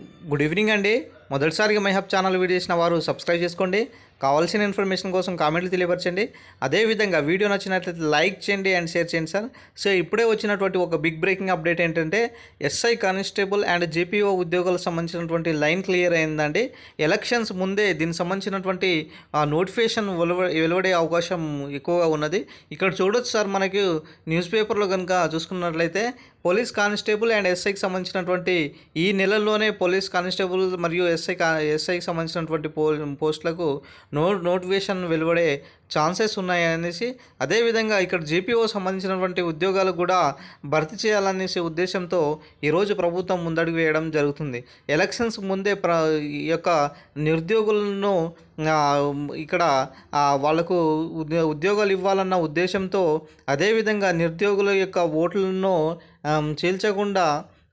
Good evening అండి. మొదటిసారిగా మైహబ్ channel video చేసిన వారు సబ్స్క్రైబ్ చేసుకోండి. కావాల్సిన ఇన్ఫర్మేషన్ కోసం కామెంట్లు తెలియపరచండి. అదేవిధంగా వీడియో నచ్చినట్లయితే లైక్ చేయండి అండ్ షేర్ చేయండి సార్. సో ఇప్పుడే వచ్చినటువంటి ఒక బిగ్ బ్రేకింగ్ అప్డేట్ ఏంటంటే ఎస్ఐ కానిస్టేబుల్ అండ్ జేపీఓ ఉద్యోగాలకు సంబంధించినటువంటి లైన్ క్లియర్ అయిందండి. ఎలక్షన్స్ ముందే దీనికి సంబంధించినటువంటి నోటిఫికేషన్ వెలువ వెలువడే అవకాశం ఎక్కువగా ఉన్నది. ఇక్కడ చూడొచ్చు సార్ మనకి న్యూస్ పేపర్లో కనుక చూసుకున్నట్లయితే పోలీస్ కానిస్టేబుల్ అండ్ ఎస్ఐకి సంబంధించినటువంటి ఈ నెలల్లోనే పోలీస్ కానిస్టేబుల్ మరియు ఎస్ఐ ఎస్ఐకి సంబంధించినటువంటి పో పోస్టులకు నో నోటిఫికేషన్ వెలువడే ఛాన్సెస్ ఉన్నాయి అనేసి అదేవిధంగా ఇక్కడ జీపీఓ సంబంధించినటువంటి ఉద్యోగాలు కూడా భర్తీ చేయాలనేసి ఉద్దేశంతో ఈరోజు ప్రభుత్వం ముందడుగు వేయడం జరుగుతుంది. ఎలక్షన్స్ ముందే ప్ర ఈ యొక్క నిరుద్యోగులను ఇక్కడ వాళ్ళకు ఉద్యోగాలు ఇవ్వాలన్న ఉద్దేశంతో అదేవిధంగా నిరుద్యోగుల యొక్క ఓట్లను చీల్చకుండా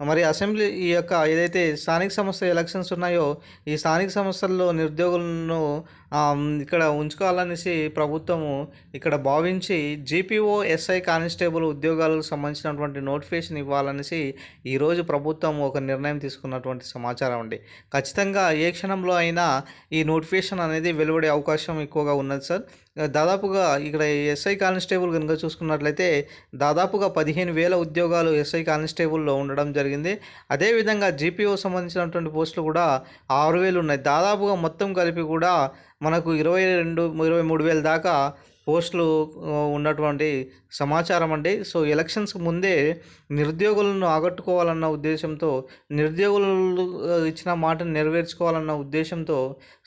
మరి అసెంబ్లీ ఈ యొక్క ఏదైతే స్థానిక సంస్థ ఎలక్షన్స్ ఉన్నాయో ఈ స్థానిక సంస్థల్లో నిరుద్యోగులను ఇక్కడ ఉంచుకోవాలనేసి ప్రభుత్వము ఇక్కడ భావించి జీపీఓ ఎస్ఐ కానిస్టేబుల్ ఉద్యోగాలకు సంబంధించినటువంటి నోటిఫికేషన్ ఇవ్వాలనేసి ఈరోజు ప్రభుత్వం ఒక నిర్ణయం తీసుకున్నటువంటి సమాచారం అండి. ఖచ్చితంగా ఏ క్షణంలో అయినా ఈ నోటిఫికేషన్ అనేది వెలువడే అవకాశం ఎక్కువగా ఉన్నది సార్. దాదాపుగా ఇక్కడ ఎస్ఐ కానిస్టేబుల్ కనుక చూసుకున్నట్లయితే దాదాపుగా పదిహేను వేల ఉద్యోగాలు ఎస్ఐ కానిస్టేబుల్లో ఉండడం జరిగింది. అదేవిధంగా జీపీఓ సంబంధించినటువంటి పోస్టులు కూడా ఆరు వేలు ఉన్నాయి. దాదాపుగా మొత్తం కలిపి కూడా మనకు ఇరవై రెండు ఇరవై మూడు వేల దాకా పోస్టులు ఉన్నటువంటి సమాచారం అండి. సో ఎలక్షన్స్కి ముందే నిరుద్యోగులను ఆగట్టుకోవాలన్న ఉద్దేశంతో నిరుద్యోగులు ఇచ్చిన మాటను నెరవేర్చుకోవాలన్న ఉద్దేశంతో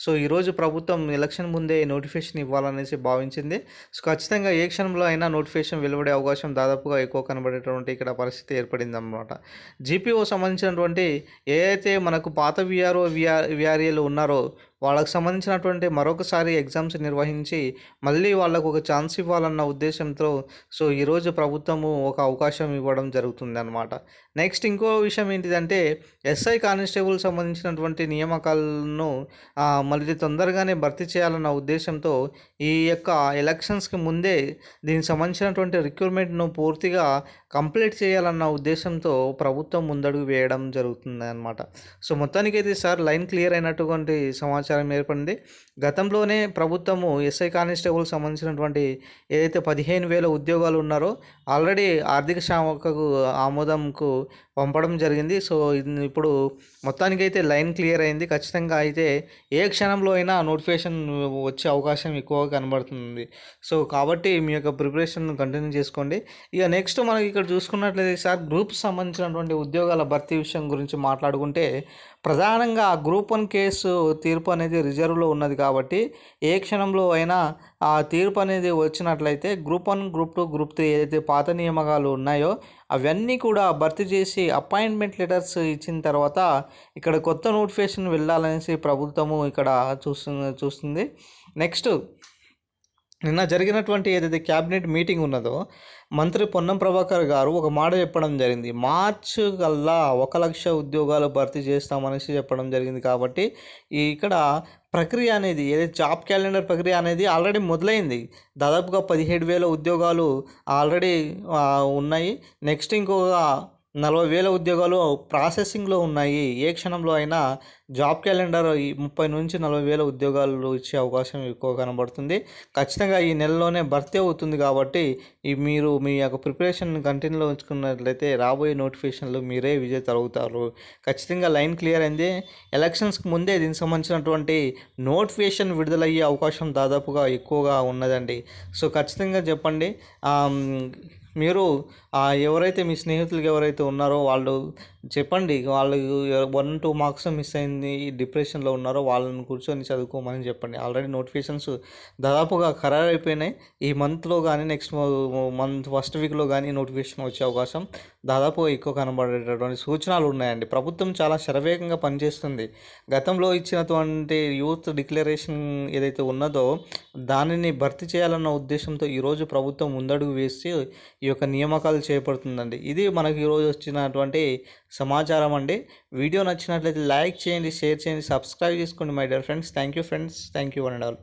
సో ఈరోజు ప్రభుత్వం ఎలక్షన్ ముందే నోటిఫికేషన్ ఇవ్వాలనేసి భావించింది. సో ఖచ్చితంగా ఏ క్షణంలో అయినా నోటిఫికేషన్ వెలువడే అవకాశం దాదాపుగా ఎక్కువ కనబడేటువంటి ఇక్కడ పరిస్థితి ఏర్పడింది అన్నమాట జీపీఓ సంబంధించినటువంటి ఏ అయితే మనకు పాత విఆర్ఓ విఆర్ విఆర్ఏలు ఉన్నారో వాళ్ళకు సంబంధించినటువంటి మరొకసారి ఎగ్జామ్స్ నిర్వహించి మళ్ళీ వాళ్ళకు ఒక ఛాన్స్ ఇవ్వాలన్న ఉద్దేశంతో సో ఈరోజు ప్రభుత్వము ఒక అవకాశం ఇవ్వడం జరుగుతుంది అనమాట నెక్స్ట్ ఇంకో విషయం ఏంటిదంటే ఎస్ఐ కానిస్టేబుల్ సంబంధించినటువంటి నియామకాలను మళ్ళీ తొందరగానే భర్తీ చేయాలన్న ఉద్దేశంతో ఈ యొక్క ఎలక్షన్స్కి ముందే దీనికి సంబంధించినటువంటి రిక్రూట్మెంట్ను పూర్తిగా కంప్లీట్ చేయాలన్న ఉద్దేశంతో ప్రభుత్వం ముందడుగు వేయడం జరుగుతుంది అనమాట సో మొత్తానికైతే సార్ లైన్ క్లియర్ అయినటువంటి సమాచారం ఏర్పడింది. గతంలోనే ప్రభుత్వము ఎస్ఐ కానిస్టేబుల్ సంబంధించినటువంటి ఏదైతే పదిహేను వేల ఉద్యోగాలు ఉన్నారో ఆల్రెడీ ఆర్థిక శాఖకు ఆమోదంకు పంపడం జరిగింది. సో ఇప్పుడు ఇప్పుడు మొత్తానికైతే లైన్ క్లియర్ అయింది. ఖచ్చితంగా అయితే ఏ క్షణంలో అయినా నోటిఫికేషన్ వచ్చే అవకాశం ఎక్కువగా కనబడుతుంది. సో కాబట్టి మీ యొక్క ప్రిపరేషన్ కంటిన్యూ చేసుకోండి. ఇక నెక్స్ట్ మనకి ఇక్కడ చూసుకున్నట్లయితే సార్ గ్రూప్ సంబంధించినటువంటి ఉద్యోగాల భర్తీ విషయం గురించి మాట్లాడుకుంటే ప్రధానంగా ఆ గ్రూప్ వన్ కేసు తీర్పు అనేది రిజర్వ్లో ఉన్నది కాబట్టి ఏ క్షణంలో అయినా ఆ తీర్పు అనేది వచ్చినట్లయితే group one group two group three ఏదైతే పాత నియామకాలు ఉన్నాయో అవన్నీ కూడా భర్తీ చేసి అపాయింట్మెంట్ లెటర్స్ ఇచ్చిన తర్వాత ఇక్కడ కొత్త నోటిఫికేషన్ వెళ్ళాలనేసి ప్రభుత్వము ఇక్కడ చూస్తుంది చూస్తుంది. నెక్స్ట్ నిన్న జరిగినటువంటి ఏదైతే క్యాబినెట్ మీటింగ్ ఉన్నదో మంత్రి పొన్నం ప్రభాకర్ గారు ఒక మాట చెప్పడం జరిగింది. మార్చ్ కల్లా ఒక లక్ష ఉద్యోగాలు భర్తీ చేస్తామనేసి చెప్పడం జరిగింది కాబట్టి ఇక్కడ ప్రక్రియ అనేది ఏదైతే జాబ్ క్యాలెండర్ ప్రక్రియ అనేది ఆల్రెడీ మొదలైంది. దాదాపుగా పదిహేడు వేల ఉద్యోగాలు ఆల్రెడీ ఉన్నాయి. నెక్స్ట్ ఇంకొక నలభై వేల ఉద్యోగాలు ప్రాసెసింగ్లో ఉన్నాయి. ఏ క్షణంలో అయినా జాబ్ క్యాలెండర్ ఈ ముప్పై నుంచి నలభై వేల ఉద్యోగాలు ఇచ్చే అవకాశం ఎక్కువ కనబడుతుంది. ఖచ్చితంగా ఈ నెలలోనే భర్తీ అవుతుంది కాబట్టి మీరు మీ యొక్క ప్రిపరేషన్ కంటిన్యూలో ఉంచుకున్నట్లయితే రాబోయే నోటిఫికేషన్లు మీరే విజేత అవుతారు ఖచ్చితంగా లైన్ క్లియర్ అయింది. ఎలక్షన్స్కి ముందే దీనికి సంబంధించినటువంటి నోటిఫికేషన్ విడుదలయ్యే అవకాశం దాదాపుగా ఎక్కువగా ఉన్నదండి. సో ఖచ్చితంగా చెప్పండి. మీరు ఎవరైతే మీ స్నేహితులు ఎవరైతే ఉన్నారో వాళ్ళు చెప్పండి వాళ్ళు వన్ టూ మార్క్స్ మిస్ అయింది డిప్రెషన్లో ఉన్నారో వాళ్ళని కూర్చొని చదువుకోమని చెప్పండి. ఆల్రెడీ నోటిఫికేషన్స్ దాదాపుగా ఖరారు అయిపోయినాయి ఈ మంత్లో కానీ నెక్స్ట్ మంత్ ఫస్ట్ వీక్లో కానీ నోటిఫికేషన్ వచ్చే అవకాశం దాదాపు ఎక్కువ కనబడేటటువంటి సూచనలు ఉన్నాయండి. ప్రభుత్వం చాలా శరవేగంగా పనిచేస్తుంది. గతంలో ఇచ్చినటువంటి యూత్ డిక్లరేషన్ ఏదైతే ఉన్నదో దానిని భర్తీ చేయాలన్న ఉద్దేశంతో ఈరోజు ప్రభుత్వం ముందడుగు వేసి ఈ యొక్క నియామకాలు చేపడుతుందండి. ఇది మనకి ఈరోజు వచ్చినటువంటి సమాచారం అండి. వీడియో నచ్చినట్లయితే లైక్ చేయండి షేర్ చేయండి సబ్స్క్రైబ్ చేసుకోండి my dear friends. Thank you friends. Thank you one and all.